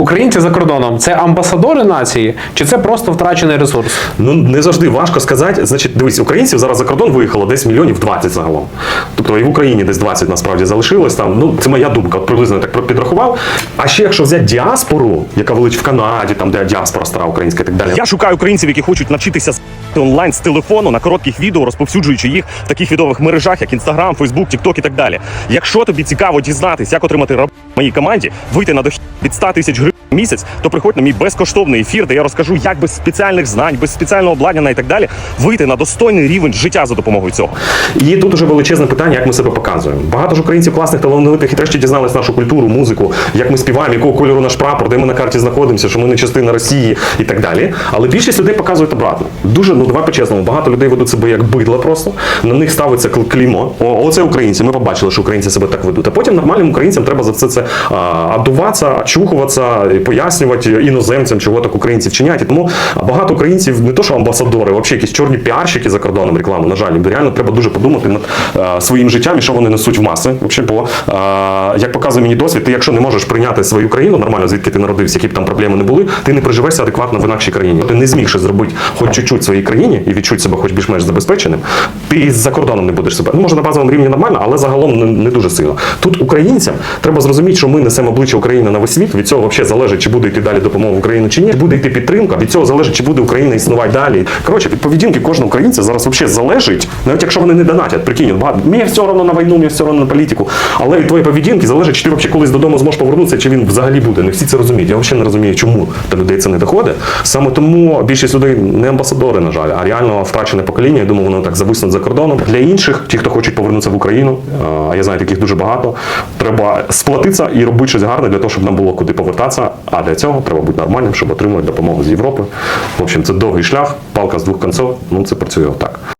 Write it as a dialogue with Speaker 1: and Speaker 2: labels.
Speaker 1: Українці за кордоном це амбасадори нації, чи це просто втрачений ресурс?
Speaker 2: Ну не завжди важко сказати. Значить, дивись, українців зараз за кордон виїхало десь мільйонів 20 загалом. Тобто і в Україні десь 20 насправді залишилось там. Ну це моя думка, приблизно так підрахував. А ще якщо взяти діаспору, яка велич в Канаді, там де діаспора стара українська і так далі.
Speaker 3: Я шукаю українців, які хочуть навчитися с**ти онлайн з телефону на коротких відео, розповсюджуючи їх в таких відових мережах, як Instagram, Facebook, TikTok і так далі. Якщо тобі цікаво дізнатись, як отримати раб моїй команді, вийти на дохід від 100 тисяч гривень місяць, то приходь на мій безкоштовний ефір, де я розкажу, як без спеціальних знань, без спеціального обладнання і так далі, вийти на достойний рівень життя за допомогою цього.
Speaker 2: І тут уже величезне питання, як ми себе показуємо. Багато ж українців класних талановитих і трешті дізнались нашу культуру, музику, як ми співаємо, якого кольору наш прапор, де ми на карті знаходимося, що ми не частина Росії і так далі. Але більшість людей показують обратно. Дуже ну давай по-чесному. Багато людей ведуть себе як бидла просто. На них ставиться кл- клеймо. О, оце українці. Ми побачили, що українці себе так ведуть. А потім нормальним українцям треба за все це а, адуватися, чухуватися, і пояснювати іноземцям, чого так українці вчинять. І тому багато українців не то, що амбасадори, а взагалі якісь чорні піарщики за кордоном рекламу. На жаль, реально треба дуже подумати над е, своїм життям і що вони несуть в маси. Вообще, бо е, як показує мені досвід, ти якщо не можеш прийняти свою країну нормально, звідки ти народився, які б там проблеми не були, ти не приживешся адекватно в інакшій країні. Ти не змігши зробити хоч чуть-чуть своїй країні і відчути себе хоч більш-менш забезпеченим, ти за кордоном не будеш себе. Ну, може на базовому рівні нормально, але загалом не, не дуже сильно. Тут українцям треба зрозуміти, що ми несемо обличчя України на весь світ. Від цього взагалі залежить, чи буде йти далі допомога в Україну чи ні, чи буде йти підтримка. Від цього залежить, чи буде Україна існувати далі. Коротше, від поведінки кожного українця зараз взагалі залежить, навіть якщо вони не донатять, прикинь, багато мені все одно на війну, мені все одно на політику. Але від твоєї поведінки залежить, чи ти взагалі колись додому зможеш повернутися, чи він взагалі буде. Не всі це розуміють. Я взагалі не розумію, чому до людей це не доходить. Саме тому більшість людей не амбасадори, на жаль, а реально втрачене покоління. Я думаю, воно так зависнуть за кордоном. Для інших, ті, хто хочуть повернутися в Україну, а я знаю, таких дуже багато. Треба сплатитися і робити щось гарне для того, щоб нам було куди повертатися. А для цього треба бути нормальним, щоб отримувати допомогу з Європи. В общем, це довгий шлях, палка з двох концов, Ну це працює отак.